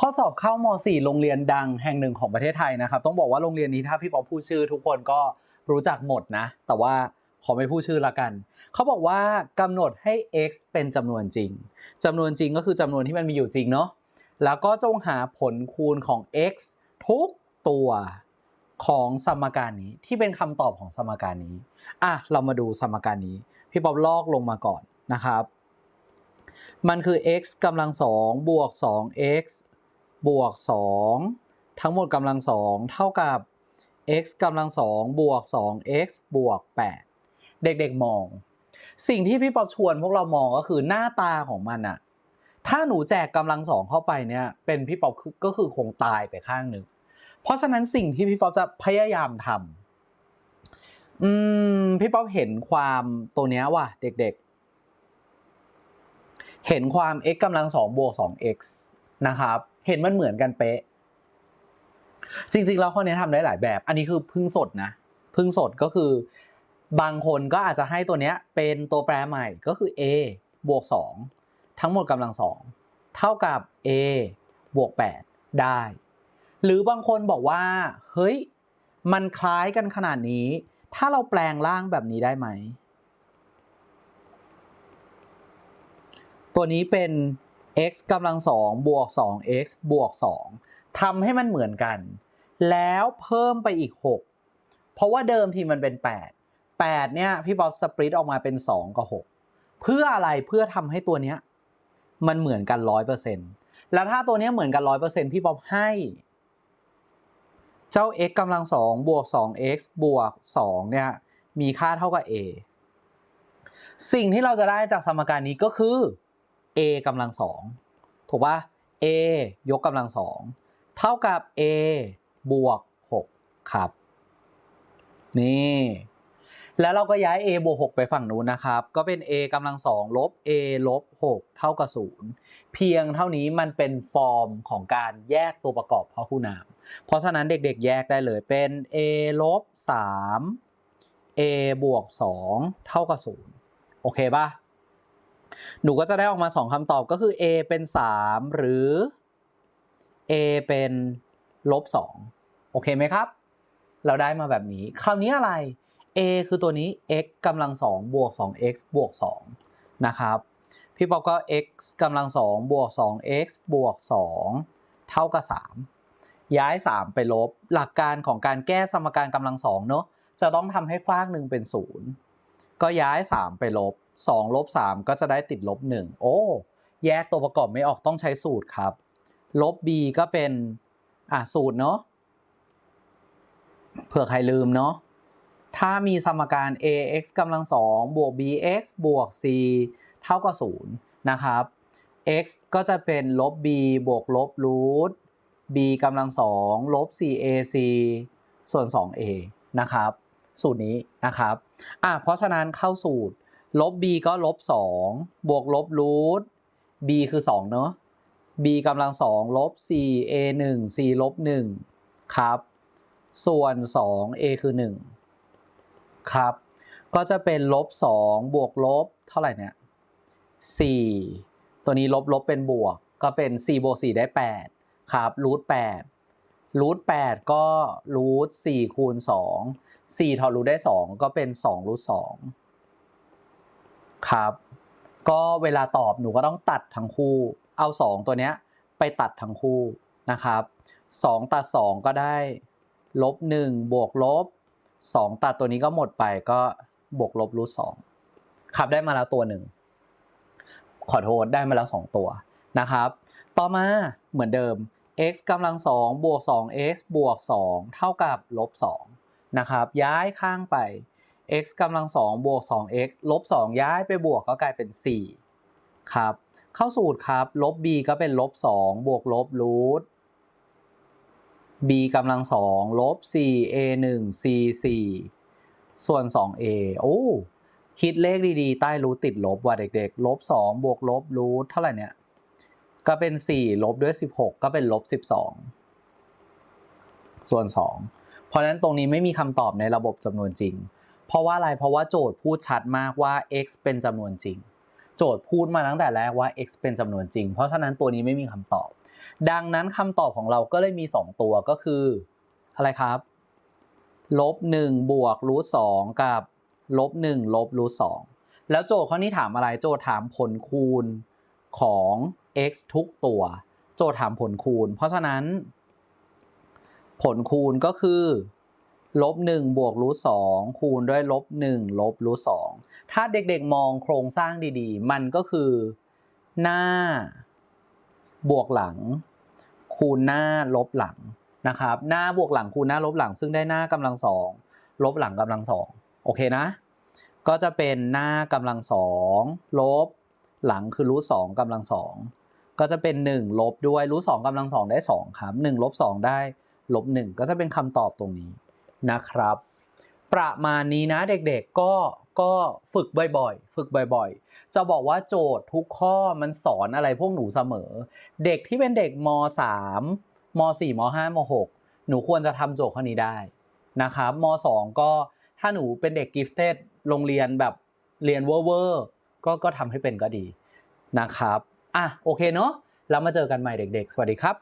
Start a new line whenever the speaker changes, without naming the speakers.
ข้อสอบเข้าม .4 โรงเรียนดังแห่งหนึ่งของประเทศไทยนะครับ ต้องบอกว่าโรงเรียนนี้ถ้าพี่ป๊อปพูดชื่อ ทุกคนก็รู้จักหมดนะ แต่ว่าขอไม่พูดชื่อละกัน เขาบอกว่ากำหนดให้ x เป็นจำนวนจริงจำนวนจริงก็คือจำนวนที่มันมีอยู่จริงเนาะ แล้วก็จงหาผลคูณของ x ทุกตัวของสมการนี้ที่เป็นคำตอบของสมการนี้ อะ เรามาดูสมการนี้ พี่ป๊อบลอกลงมาก่อนนะครับ มันคือ x กำลังสองบวก 2x บวก 2 ทั้งหมดกำลังสองเท่ากับ x กำลังสองบวก 2x บวก 8 เด็กๆมอง สิ่งที่พี่ป๊อบชวนพวกเรามองก็คือหน้าตาของมันอะถ้าหนูแจกกำลังสองเข้าไปเนี่ยเป็นพี่ป๊อบก็คือคงตายไปข้างหนึ่ง เพราะฉะนั้นสิ่งที่พี่ป๊อบจะพยายามทำอืมพี่ป๊อบเห็นความตัวเนี้ยว่ะเด็กๆ เห็นความ x กำลังสองบวก 2x นะครับ เห็นมันเหมือนกันเป๊ะ จริงๆแล้วข้อนี้ทำได้หลายแบบ อันนี้คือพึ่งสดนะพึ่งสดก็คือบางคนก็อาจจะให้ตัวเนี้ยเป็นตัวแปรใหม่ก็คือ a บวก 2 ทั้งหมดกำลังสองเท่ากับ a บวก 8 ได้ หรือบางคนบอกว่า เฮ้ย มันคล้ายกันขนาดนี้ ถ้าเราแปลงร่างแบบนี้ได้ไหม ตัวนี้เป็น x กำลังสองบวก 2x บวก 2ทำให้มันเหมือนกัน แล้วเพิ่มไปอีก 6 เพราะว่าเดิมทีมันเป็น 8 8 เนี่ย พี่ป๊อปสปริตออกมาเป็น 2 กับ 6 เพื่ออะไรเพื่อทำให้ตัวเนี้ยมันเหมือนกัน 100%แล้วถ้าตัวเนี้ยเหมือนกัน 100%พี่ป๊อปให้ เจ้า x กำลังสองบวก 2x บวก 2 เนี่ย มีค่าเท่ากับ a สิ่งที่เราจะได้จากสมการนี้ก็คือ a กำลังสองถูกปะ a ยกกำลังสองเท่ากับ a บวก 6 ครับ นี่ แล้วเราก็ย้าย a บวก 6 ไปฝั่งนู้นนะครับ ก็เป็น a กำลังสองลบ a ลบ 6 เท่ากับ 0 เพียงเท่านี้มันเป็นฟอร์มของการแยกตัวประกอบพหุนาม เพราะฉะนั้นเด็กๆ แยกได้เลยเป็น a ลบ 3 a บวก 2 เท่ากับ 0 โอเคปะ หนูก็จะได้ออกมา 2คำตอบก็คือ a เป็น 3 หรือ a เป็นลบ2โอเคไหมครับ เราได้มาแบบนี้ คราวนี้อะไร a คือตัวนี้ x กำลัง2บวก 2x บวก2นะครับ พี่ป๊อปก็ x กำลัง2บวก 2x บวก 2 เท่ากับ 3 ย้าย 3 ไปลบ หลักการของการแก้สมการกำลังสองเนอะจะต้องทำให้ฟากหนึ่งเป็น 0 ก็ย้าย 3 ไปลบ2ลบ3ก็จะได้ติดลบ 1 โอ้ แยกตัวประกอบไม่ออกต้องใช้สูตรครับ ลบ b ก็เป็น อะ สูตรเนอะเผื่อใครลืมเนาะถ้ามีสมการ ax กำลังสองบวก bx บวก c เท่ากับ0นะครับ x ก็จะเป็นลบ b บวกลบรูท b กำลังสองลบ 4ac ส่วน 2a นะครับ สูตรนี้นะครับอะเพราะฉะนั้นเข้าสูตร ลบ b ก็ลบ 2 บวกลบรูท b คือ 2 เนอะ b กำลังสองลบ 4a 1 c ลบ 1 ครับ ส่วน 2a คือ 1 ครับ ก็จะเป็นลบ 2 บวกลบ เท่าไหร่เนี่ย 4 ตัวนี้ลบลบเป็นบวก ก็เป็น 4 บวก 4 ได้ 8 ครับรูท8 รูท8ก็รูท4คูณ2 4ถอดรูทได้2ก็เป็น2รูท2ครับ ก็เวลาตอบหนูก็ต้องตัดทั้งคู่ เอา2ตัวเนี้ยไปตัดทั้งคู่นะครับ2ตัด2ก็ได้ลบ1บวกลบ2ตัดตัวนี้ก็หมดไปก็บวกลบรูท2ครับได้มาแล้วตัวหนึ่งขอโทษได้มาแล้ว2ตัวนะครับ ต่อมาเหมือนเดิม x กำลัง2บวก 2x บวก 2 เท่ากับลบ2นะครับย้ายข้างไป x กำลัง2บวก 2x ลบ 2 ย้ายไปบวกก็กลายเป็น 4 ครับ เข้าสูตรครับลบ b ก็เป็นลบ 2 บวกลบรูท b กำลัง2ลบ 4a 1 c 4ส่วน 2a โอ้คิดเลขดีๆ ใต้รูทติดลบว่ะเด็กๆลบ 2 บวกลบรูทเท่าไหร่เนี่ย ก็เป็น 4 ลบด้วย 16 ก็เป็นลบ 12 ส่วน 2 เพราะนั้นตรงนี้ไม่มีคำตอบในระบบจำนวนจริง เพราะว่าอะไร เพราะว่าโจทย์พูดชัดมากว่า x เป็นจำนวนจริง โจทย์พูดมาตั้งแต่แรกว่า x เป็นจำนวนจริง เพราะฉะนั้นตัวนี้ไม่มีคำตอบ ดังนั้นคำตอบของเราก็เลยมี 2 ตัวก็คืออะไรครับ ลบ1บวกรูทสองกับลบ1ลบรูทสองแล้วโจทย์ข้อนี้ถามอะไร โจทย์ถามผลคูณของ x ทุกตัว โจทย์ถามผลคูณ เพราะฉะนั้น ผลคูณก็คือลบ1บวกรูทสองคูณด้วยลบ1ลบรูทสองถ้าเด็กๆมองโครงสร้างดีๆ มันก็คือ หน้า บวกหลัง คูณหน้าลบหลังนะครับ หน้าบวกหลังคูณหน้าลบหลัง ซึ่งได้หน้ากำลังสองลบหลังกำลังสองโอเคนะ ก็จะเป็นหน้ากำลังสองลบหลังคือรูทสองกำลังสอง ก็จะเป็น 1 ลบด้วยรูทสองกำลังสองได้ 2 ครับ1ลบ2ได้ลบ1ก็จะเป็นคำตอบตรงนี้นะครับ ประมาณนี้นะเด็กๆก็ก็ฝึกบ่อยๆ ฝึกบ่อยๆ จะบอกว่าโจทย์ทุกข้อมันสอนอะไรพวกหนูเสมอ เด็กที่เป็นเด็กม 3ม 4ม 5ม 6 หนูควรจะทำโจทย์ข้อนี้ได้นะครับม 2 ก็ถ้าหนูเป็นเด็กกิฟเต็ดโรงเรียนแบบเรียนเวอร์เวอร์ก็ก็ทำให้เป็นก็ดีนะครับ อะโอเคเนาะแล้วมาเจอกันใหม่เด็ก ๆ สวัสดีครับ